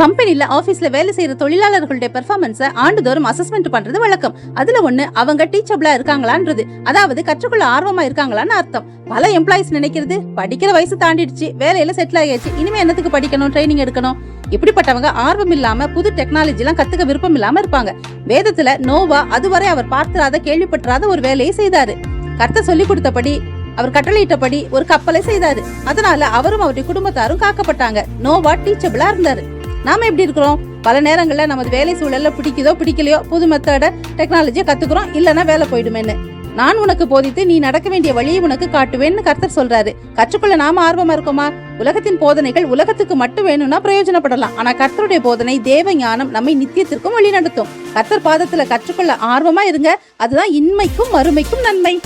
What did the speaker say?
கம்பெனில ஆபீஸ்ல வேலை செய்யற தொழிலாளர்களுடைய பெர்ஃபார்மன்ஸை ஆண்டுதோறும் அசஸ்மெண்ட் பண்றது வழக்கம். அதுல ஒண்ணு அவங்க டீச்சபிளா இருக்காங்களான்றது. அதாவது கற்றுக்கொள்ள ஆர்வமா இருக்காங்களான்னு அர்த்தம். பல எம்ப்ளாயிஸ் நினைக்கிறது படிக்கிற வயசு தாண்டிடுச்சு வேலையில செட்டில் ஆகியாச்சு இனிமே என்னத்துக்கு படிக்கணும் ட்ரைனிங் எடுக்கணும்? இப்படிப்பட்டவங்க ஆர்வம் இல்லாம புது டெக்னாலஜி எல்லாம் கத்துக்க விருப்பம் இல்லாம இருப்பாங்க. வேதத்துல நோவா அதுவரை அவர் பார்த்திராத கேள்விப்பட்டிராத ஒரு வேலையை செய்தாரு. கர்த்த சொல்லி கொடுத்தபடி அவர் கட்டளையிட்டபடி ஒரு கப்பலை செய்தாரு. அதனால அவரும் அவருடைய குடும்பத்தாரும் காக்கப்பட்டாங்க. நோவா டீச்சபிளா இருந்தாரு. நாம எப்படி இருக்கிறோம்? பல நேரங்களில் நமது வேலை சூழல்ல பிடிக்குதோ பிடிக்கலையோ புது மெத்தட டெக்னாலஜியை கத்துக்கிறோம். இல்லைன்னா வேலை போயிடுமேன்னு. நான் உனக்கு போதித்து நீ நடக்க வேண்டிய வழியை உனக்கு காட்டுவேன்னு கர்த்தர் சொல்றாரு. கற்றுக்கொள்ள நாம ஆர்வமா இருக்கோமா? உலகத்தின் போதனைகள் உலகத்துக்கு மட்டும் வேணும்னா பிரயோஜனப்படலாம். ஆனா கர்த்தருடைய போதனை தேவ ஞானம் நம்மை நித்தியத்திற்கும் வழி நடத்தும் கர்த்தர் பாதத்துல கற்றுக்கொள்ள ஆர்வமா இருங்க. அதுதான் இன்மைக்கும் மறுமைக்கும் நன்மை.